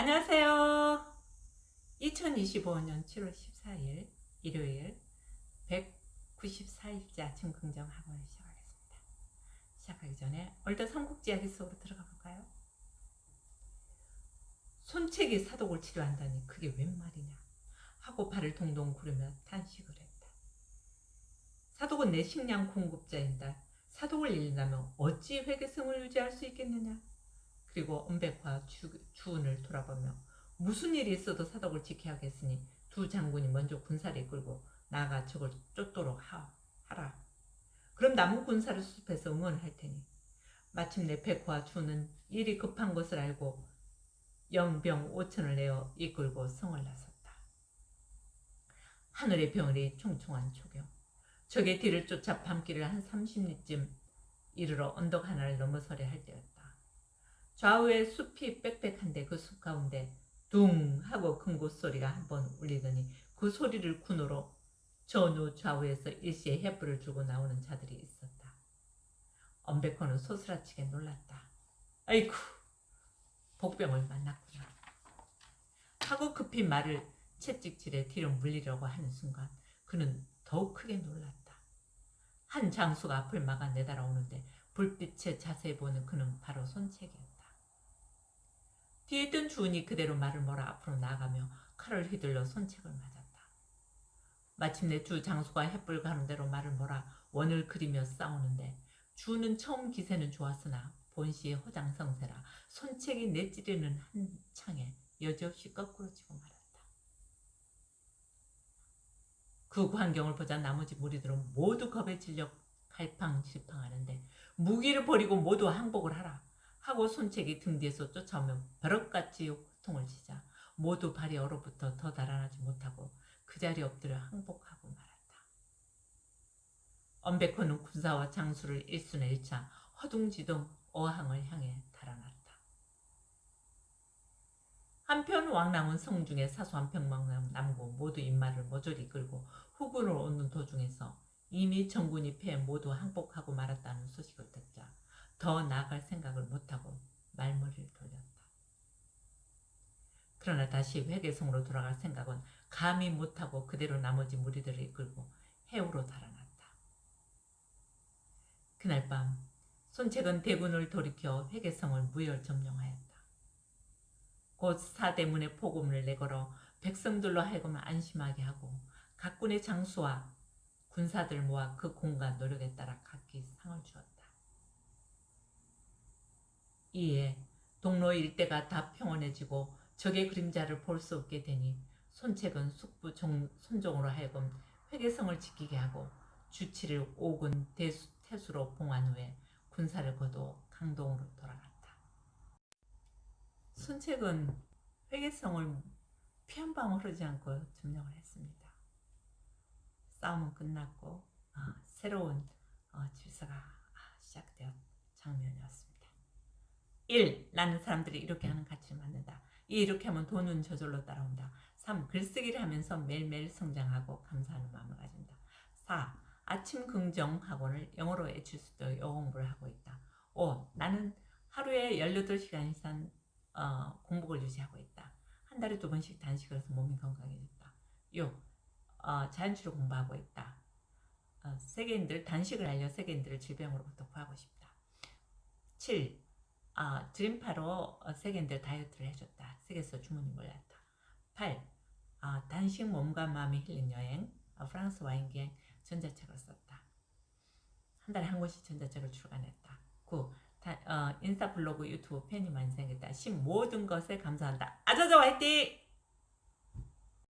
안녕하세요. 2025년 7월 14일 일요일 194일째 아침 긍정 학원을 시작하겠습니다. 시작하기 전에 얼더 삼국지 이야기 속으로 들어가 볼까요? 손책이 사독을 치료한다니 그게 웬 말이냐 하고 발을 동동 구르며 탄식을 했다. 사독은 내 식량 공급자인다. 사독을 잃는다면 어찌 회계성을 유지할 수 있겠느냐? 그리고 은백과 주, 주운을 돌아보며 무슨 일이 있어도 사독을 지켜야겠으니 두 장군이 먼저 군사를 이끌고 나아가 적을 쫓도록 하, 하라. 그럼 남은 군사를 수습해서 응원할 테니 마침내 백호와 주는 일이 급한 것을 알고 영병 5천을 내어 이끌고 성을 나섰다. 하늘의 병을이 총총한 초경. 적의 뒤를 쫓아 밤길을 한 30리쯤 이르러 언덕 하나를 넘어서려 할 때였다. 좌우에 숲이 빽빽한데 그 숲 가운데 둥 하고 큰 곳소리가 한번 울리더니 그 소리를 군으로 전후 좌우에서 일시에 횃불을 들고 나오는 자들이 있었다. 엄백호는 소스라치게 놀랐다. 아이쿠 복병을 만났구나. 하고 급히 말을 채찍질에 뒤로 물리려고 하는 순간 그는 더욱 크게 놀랐다. 한 장수가 앞을 막아 내달아오는데 불빛에 자세히 보는 그는 바로 손책이었다. 뒤에 있던 주은이 그대로 말을 몰아 앞으로 나가며 칼을 휘둘러 손책을 맞았다. 마침내 주 장수가 햇불 가는 대로 말을 몰아 원을 그리며 싸우는데 주는 처음 기세는 좋았으나 본시의 허장성세라 손책이 내찌르는 한 창에 여지없이 거꾸로 치고 말았다. 그 광경을 보자 나머지 무리들은 모두 겁에 질려 갈팡질팡하는데 무기를 버리고 모두 항복을 하라. 하고 손책이 등 뒤에서 쫓아오며 벼락같이 호통을 치자 모두 발이 얼어붙어 더 달아나지 못하고 그 자리에 엎드려 항복하고 말았다. 엄백호는 군사와 장수를 일순에 일차 허둥지둥 어항을 향해 달아났다. 한편 왕랑은 성중에 사소한 병망 남고 모두 입말을 모조리 끌고 후군으로 오는 도중에서 이미 정군이 패해 모두 항복하고 말았다는 소식을 듣자 더 나아갈 생각을 못하고 말머리를 돌렸다. 그러나 다시 회계성으로 돌아갈 생각은 감히 못하고 그대로 나머지 무리들을 이끌고 해우로 달아났다. 그날 밤 손책은 대군을 돌이켜 회계성을 무혈 점령하였다. 곧 사대문의 포금을 내걸어 백성들로 하여금 안심하게 하고 각 군의 장수와 군사들 모아 그 공과 노력에 따라 각기 상을 주었다. 이에 동로 일대가 다 평온해지고 적의 그림자를 볼 수 없게 되니 손책은 숙부 종, 손종으로 하여금 회계성을 지키게 하고 주치를 오군 대수, 태수로 봉한 후에 군사를 거둬 강동으로 돌아갔다. 손책은 회계성을 피 한 방울 흐르지 않고 점령을 했습니다. 싸움은 끝났고 어, 새로운 어, 질서가 시작되었 장면이었습니다. 1. 나는 사람들이 이렇게 하는 가치를 만든다. 2. 이렇게 하면 돈은 저절로 따라온다. 3. 글쓰기를 하면서 매일매일 성장하고 감사하는 마음을 가진다. 4. 아침 긍정 학원을 영어로 외칠 수 있도록 영어 공부를 하고 있다. 5. 나는 하루에 18시간 이상 어, 공복을 유지하고 있다. 한 달에 두 번씩 단식을 해서 몸이 건강해졌다. 6. 어, 자연치료 공부하고 있다. 어, 세계인들 단식을 알려 세계인들을 질병으로부터 구하고 싶다. 7. 아, 드림파로 세계인들 다이어트를 해줬다. 세계에서 주문이 몰랐다. 8. 아, 단식 몸과 마음이 힐린 여행 아, 프랑스 와인기행 전자책을 썼다. 한 달에 한 권씩 전자책을 출간했다. 9. 다, 어, 인스타 블로그 유튜브 팬이 많이 생겼다. 10. 모든 것에 감사한다. 아자자 화이팅!